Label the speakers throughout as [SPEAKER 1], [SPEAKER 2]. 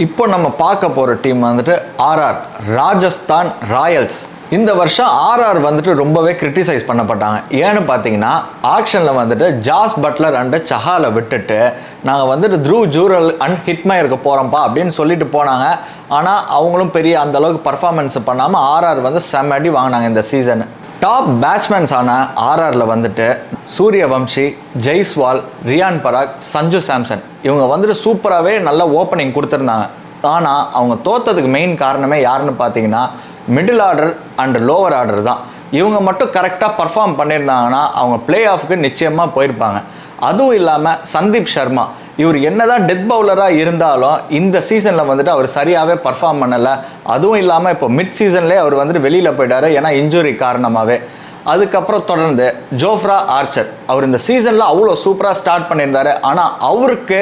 [SPEAKER 1] இப்போ நம்ம பார்க்க போகிற டீம் வந்துட்டு ஆர்ஆர் ராஜஸ்தான் ராயல்ஸ். இந்த வருஷம் ஆர்ஆர் வந்துட்டு ரொம்பவே கிரிட்டிசைஸ் பண்ணப்பட்டாங்க. ஏன்னு பார்த்தீங்கன்னா ஆக்ஷனில் வந்துட்டு ஜாஸ் பட்லர் அண்டு சஹாலை விட்டுட்டு நாங்கள் வந்துட்டு த்ரூ ஜூரல் அண்ட் ஹிட்மயருக்கு போகிறோம்ப்பா அப்படின்னு சொல்லிட்டு போனாங்க. ஆனால் அவங்களும் பெரிய அந்த அளவுக்கு பர்ஃபார்மன்ஸ் பண்ணாமல் ஆர்ஆர் வந்து செம்ம அடி வாங்கினாங்க இந்த சீசன் டாப் பேட்ஸ்மேன்ஸ் ஆன ஆர்ஆரில் வந்துட்டு சூரியவம்சி ஜெய்ஸ்வால் ரியான் பராக் சஞ்சு சாம்சன். இவங்க வந்துட்டு சூப்பராகவே நல்ல ஓப்பனிங் கொடுத்துருந்தாங்க. ஆனால் அவங்க தோத்ததுக்கு மெயின் காரணமே யாருன்னு பார்த்தீங்கன்னா middle order and lower order தான். இவங்க மட்டும் கரெக்டாக பர்ஃபார்ம் பண்ணியிருந்தாங்கன்னா அவங்க பிளே ஆஃப்க்கு நிச்சயமாக போயிருப்பாங்க. அதுவும் இல்லாமல் சந்தீப் சர்மா இவர் என்னதான் டெத் பவுலராக இருந்தாலும் இந்த சீசனில் வந்துட்டு அவர் சரியாகவே பர்ஃபார்ம் பண்ணலை. அதுவும் இல்லாமல் இப்போ மிட் சீசன்லேயே அவர் வந்துட்டு வெளியில் போயிட்டார். ஏன்னா இன்ஜுரி காரணமாகவே அதுக்கப்புறம் தொடர்ந்து ஜோஃப்ரா ஆர்ச்சர் அவர் இந்த சீசனில் அவ்வளோ சூப்பராக ஸ்டார்ட் பண்ணியிருந்தாரு. ஆனால் அவருக்கு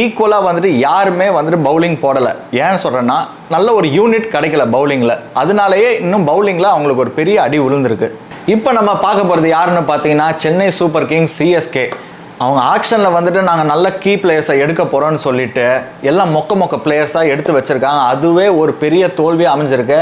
[SPEAKER 1] ஈக்குவலாக வந்துட்டு யாருமே வந்துட்டு பவுலிங் போடலை. ஏன்னு சொல்கிறேன்னா நல்ல ஒரு யூனிட் கிடைக்கல பவுலிங்கில் அதனாலேயே இன்னும் பவுலிங்கில் அவங்களுக்கு ஒரு பெரிய அடி விழுந்திருக்கு. இப்போ நம்ம பார்க்க போகிறது யாருன்னு பார்த்தீங்கன்னா சென்னை சூப்பர் கிங்ஸ் சிஎஸ்கே அவங்க ஆக்ஷனில் வந்துட்டு நாங்கள் நல்ல கீ பிளேயர்ஸை எடுக்க போகிறோம்னு சொல்லிட்டு எல்லாம் மொக்க மொக்க பிளேயர்ஸாக எடுத்து வச்சுருக்காங்க. அதுவே ஒரு பெரிய தோல்வியாக அமைஞ்சிருக்கு.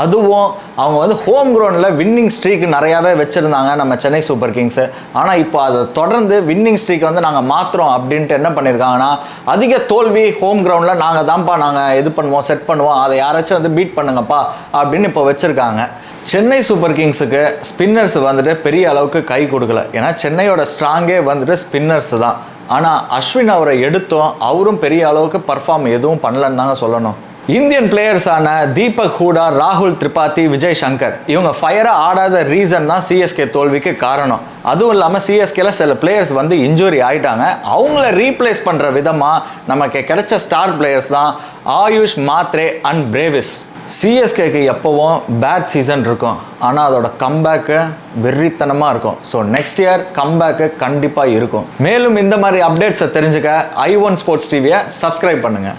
[SPEAKER 1] அதுவும் அவங்க வந்து ஹோம் க்ரௌண்டில் வின்னிங் ஸ்ட்ரீக் நிறையாவே வச்சுருந்தாங்க நம்ம சென்னை சூப்பர் கிங்ஸு. ஆனால் இப்போ அதை தொடர்ந்து வின்னிங் ஸ்ட்ரீக் வந்து நாங்கள் மாற்றுறோம் அப்படின்ட்டு என்ன பண்ணியிருக்காங்கன்னா அதிக தோல்வி ஹோம் க்ரௌண்டில் நாங்கள் தான்ப்பா நாங்கள் இது பண்ணுவோம் செட் பண்ணுவோம் அதை யாராச்சும் வந்து பீட் பண்ணுங்கப்பா அப்படின்னு இப்போ வச்சுருக்காங்க. சென்னை சூப்பர் கிங்ஸுக்கு ஸ்பின்னர்ஸ் வந்துட்டு பெரிய அளவுக்கு கை கொடுக்கல. ஏன்னா சென்னையோட ஸ்ட்ராங்கே வந்துட்டு ஸ்பின்னர்ஸ் தான். ஆனால் அஸ்வின் அவரை எடுத்தோம். அவரும் பெரிய அளவுக்கு பர்ஃபார்ம் எதுவும் பண்ணலன்னு தாங்க சொல்லணும். இந்தியன் பிளேயர்ஸான தீபக் ஹூடா ராகுல் திரிபாதி விஜய் சங்கர் இவங்க ஃபயராக ஆடாத ரீசன் தான் சிஎஸ்கே தோல்விக்கு காரணம். அதுவும் இல்லாமல் சிஎஸ்கேல சில பிளேயர்ஸ் வந்து இன்ஜுரி ஆயிட்டாங்க. அவங்கள ரீப்ளேஸ் பண்ணுற விதமாக நமக்கு கிடைச்ச ஸ்டார் பிளேயர்ஸ் தான் ஆயுஷ் மாத்ரே அண்ட் பிரேவிஸ் சிஎஸ்கேக்கு எப்போவும் பேட் சீசன் இருக்கும். ஆனால் அதோட கம்பேக்கு வெறித்தனமாக இருக்கும். ஸோ நெக்ஸ்ட் இயர் கம்பேக்கு கண்டிப்பாக இருக்கும். மேலும் இந்த மாதிரி அப்டேட்ஸை தெரிஞ்சுக்க ஐ ஒன் ஸ்போர்ட்ஸ் டிவியை சப்ஸ்கிரைப் பண்ணுங்கள்